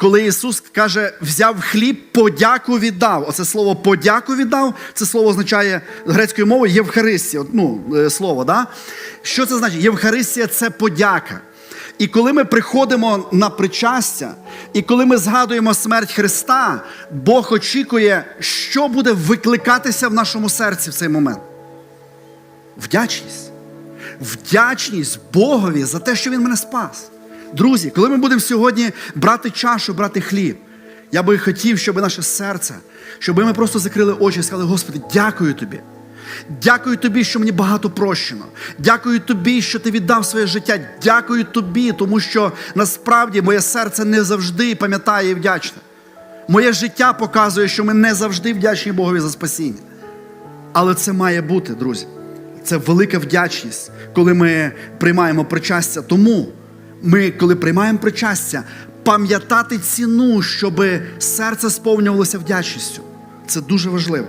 Коли Ісус каже, взяв хліб, подяку віддав. Оце слово подяку віддав, це слово означає грецькою мовою Євхаристія. Ну, е, слово, да? Що це значить? Євхаристія це подяка. І коли ми приходимо на причастя, і коли ми згадуємо смерть Христа, Бог очікує, що буде викликатися в нашому серці в цей момент. Вдячність. Вдячність Богові за те, що Він мене спас. Друзі, коли ми будемо сьогодні брати чашу, брати хліб, я би хотів, щоб наше серце, щоб ми просто закрили очі і сказали, Господи, дякую тобі. Дякую тобі, що мені багато прощено. Дякую тобі, що ти віддав своє життя. Дякую тобі, тому що насправді моє серце не завжди пам'ятає і вдячне. Моє життя показує, що ми не завжди вдячні Богові за спасіння. Але це має бути, друзі. Це велика вдячність, коли ми приймаємо причастя. Тому ми, коли приймаємо причастя, пам'ятати ціну, щоб серце сповнювалося вдячністю. Це дуже важливо.